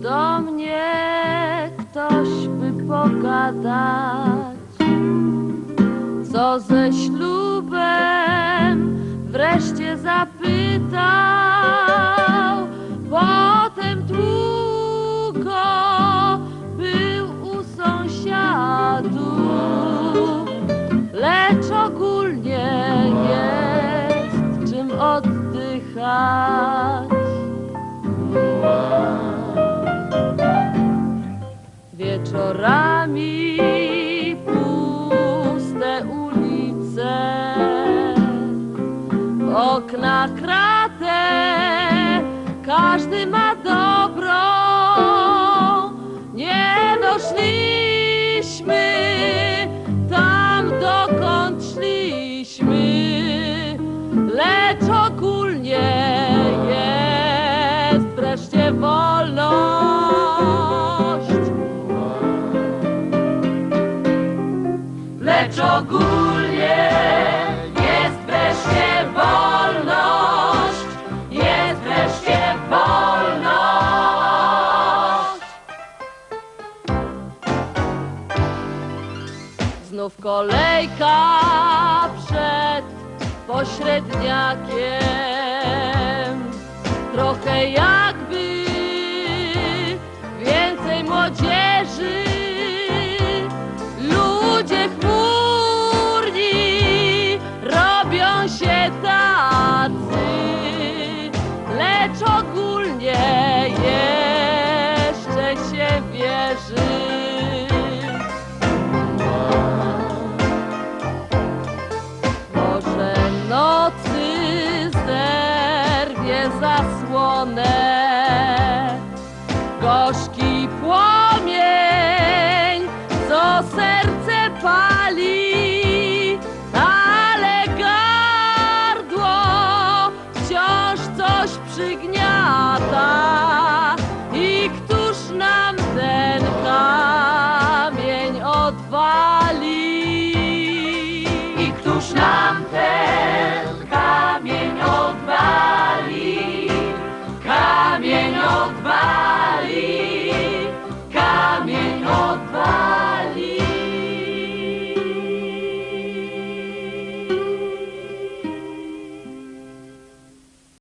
do mnie ktoś by pogadać, co ze ślubem wreszcie zapytał. Potem długo był u sąsiadów, okna krate, każdy ma dobro. Nie doszliśmy tam, dokąd szliśmy, lecz ogólnie jest wreszcie wolność. Lecz ogólnie Znów kolejka przed pośredniakiem, trochę jakby więcej młodzieży. Ludzie chmurni robią się tacy, lecz ogólnie jeszcze się wierzy. Zasłonę, gorzki płomień, co serce pali, ale gardło wciąż coś przygniata. I któż nam ten kamień odwali? I któż nam